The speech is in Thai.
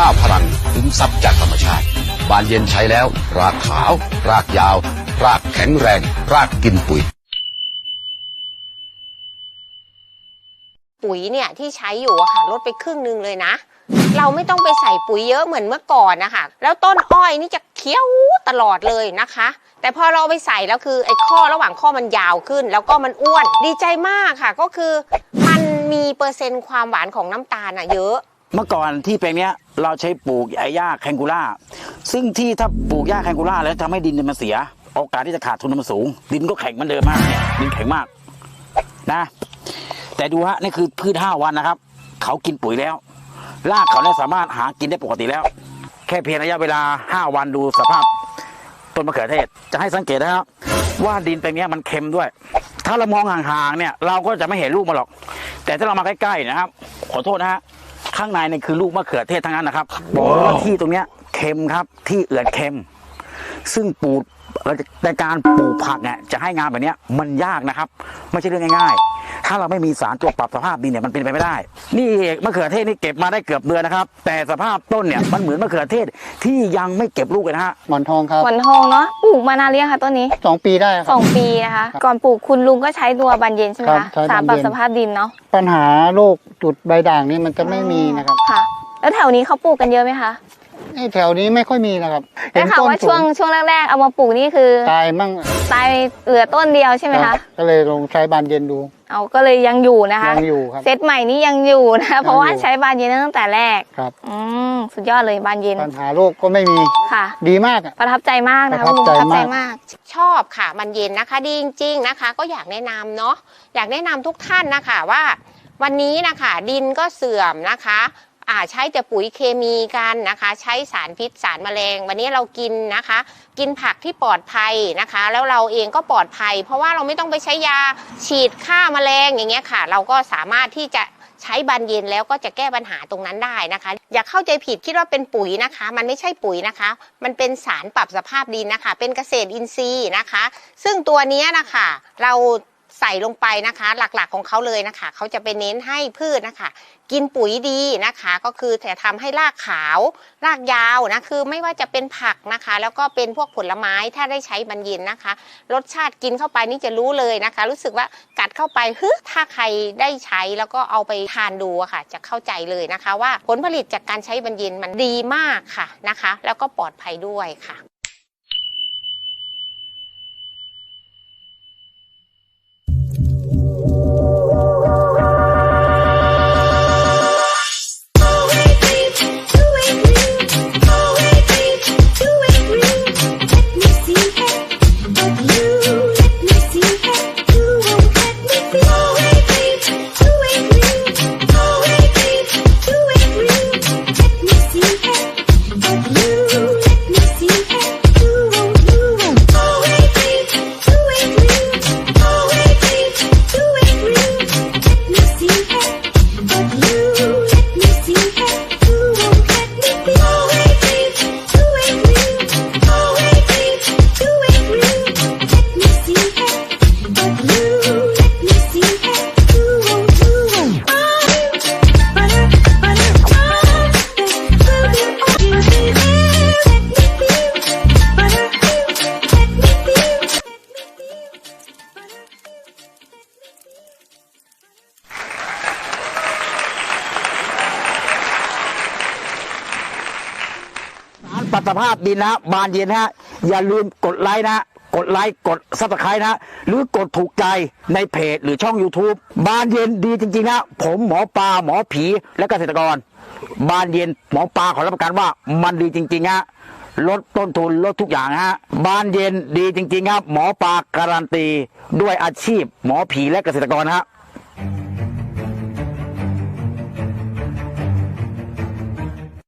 5พลังคุ้มทรัพย์จากธรรมชาติ บานเย็นใช้แล้ว รากขาว รากยาว รากแข็งแรง รากกินปุ๋ย ปุ๋ยเนี่ยที่ใช้อยู่อะค่ะลดไปครึ่งหนึงเลยนะ เราไม่ต้องไปใส่ปุ๋ยเยอะเหมือนเมื่อก่อนนะคะแล้วต้นอ้อยนี่จะเคี้ยวตลอดเลยนะคะ แต่พอเราเอาไปใส่แล้วคือไอ้ข้อระหว่างข้อมันยาวขึ้น แล้วก็มันอ้วนดีใจมากค่ะ ก็คือมันมีเปอร์เซ็นต์ความหวานของน้ำตาลอะเยอะ เมื่อก่อนที่แปลงเนี้ยเราใช้ปลูกไอ้หญ้าแคนกูล่า ซึ่งที่ถ้าปลูกหญ้าแคนกูล่าแล้วทำให้ดินมันเสีย โอกาสที่จะขาดทุนมันสูง ดินก็แข็งเหมันเดิมมากเนี่ยดินแข็งมากนะ แต่ดูฮะนี่คือพืชห้าวันนะครับ เขากินปุ๋ยแล้วรากเขาเนี่ยสามารถหากินได้ปกติแล้ว แค่เพียงระยะเวลาห้าวันดูสภาพต้นมะเขือเทศจะให้สังเกตนะครับว่าดินแปลงนี้มันเค็มด้วย ถ้าเรามองห่างๆเนี่ย เราก็จะไม่เห็นลูกมันหรอก แต่ถ้าเรามาใกล้ๆนะครับ ขอโทษนะฮะ ข้างในเนี่ยคือลูกมะเขือเทศทั้งนั้นนะครับบอกเลยว่าที่ตรงเนี้ยเค็มครับที่เอือดเค็ม ซึ่งปลูกในการปลูกผักเนี่ยจะให้งานแบบเนี้ยมันยากนะครับ ไม่ใช่เรื่องง่ายๆ ถ้าเราไม่มีสารตัวปรับสภาพดินเนี่ยมันเป็นไปไม่ได้ นี่มะเขือเทศนี่เก็บมาได้เกือบเดือนนะครับ แต่สภาพต้นเนี่ยมันเหมือนมะเขือเทศที่ยังไม่เก็บลูกเลยนะฮะหมอนทองครับหมอนทองเนาะปลูกมานานหรือยังคะต้นนี้สองปีได้คสรัอบงปีนะคะ ก่อนปลูกคุณลุงก็ใช้ตัวบันเย็นใช่ไหมครัคะบใช้สารบันปรับเย็นสภาพดินเนาะปัญหาโรคจุดใบด่างนี่มันจะไม่มีนะครับค่ะ แล้วแถวนี้เขาปลูกกันเยอะไหมคะไอ้แถวนี้ไม่ค่อยมีนะครับได้ข่าวว่าสูช่วงช่วงแรกๆเอามาปลูกนี่คือตายมั่ง ตายเหลือต้นเดียวใช่ไหมครัคะบก็เลยลองใช้บานเย็นดู เอาก็เลยยังอยู่นะคะยังอยู่ครับเซตใหม่นี้ยังอยู่นะคะเพราะว่ายังอยู่ใช้บานเย็นตั้งแต่แรกครับอืมสุดยอดเลยบานเย็นปัญหาโรคก็ไม่มีค่ะ ดีมากอะประทับใจมากนะคะประทับคุณลุงใจประทับใจมากมาก ชอบค่ะมันเย็นนะคะ ดีจริงๆนะคะ ก็อยากแนะนำเนาะอยากแนะนำทุกท่านนะคะว่า วันนี้นะคะดินก็เสื่อมนะคะ อ่าใช้แต่ปุ๋ยเคมีกันนะคะ ใช้สารพิษสารแมลง วันนี้เรากินนะคะ กินผักที่ปลอดภัยนะคะ แล้วเราเองก็ปลอดภัย เพราะว่าเราไม่ต้องไปใช้ยาฉีดฆ่าแมลงอย่างเงี้ยค่ะ เราก็สามารถที่จะใช้บานเย็นแล้วก็จะแก้ปัญหาตรงนั้นได้นะคะ อย่าเข้าใจผิดคิดว่าเป็นปุ๋ยนะคะ มันไม่ใช่ปุ๋ยนะคะ มันเป็นสารปรับสภาพดินนะคะ เป็นเกษตรอินทรีย์นะคะ ซึ่งตัวนี้นะคะเรา ใส่ลงไปนะคะ หลักๆของเขาเลยนะคะเขาจะไปเน้นให้พืชนะคะ กินปุ๋ยดีนะคะ ก็คือจะทำให้รากขาวรากยาวนะคือไม่ว่าจะเป็นผักนะคะ แล้วก็เป็นพวกผลไม้ถ้าได้ใช้บรรเย็นนะคะ รสชาติกินเข้าไปนี่จะรู้เลยนะคะ รู้สึกว่ากัดเข้าไปฮึถ้าใครได้ใช้แล้วก็เอาไปทานดูค่ะ จะเข้าใจเลยนะคะ ว่าผลผลิตจากการใช้บรรเย็นมันดีมากค่ะนะคะ แล้วก็ปลอดภัยด้วยค่ะ ปรับสภาพดินนะบานเย็นฮะอย่าลืมกดไลค์นะ กดไลค์กดซับสไครต์นะฮะหรือกดถูกใจในเพจหรือช่อง YouTube บานเย็นดีจริงๆนะผมหมอปลาหมอผีและเกษตรกร บานเย็นหมอปลาขอรับประกันว่ามันดีจริงๆฮะลดต้นทุนลดทุกอย่างฮะบานเย็นดีจริงๆครับ หมอปลาการันตี ด้วยอาชีพ หมอผีและเกษตรกรฮะ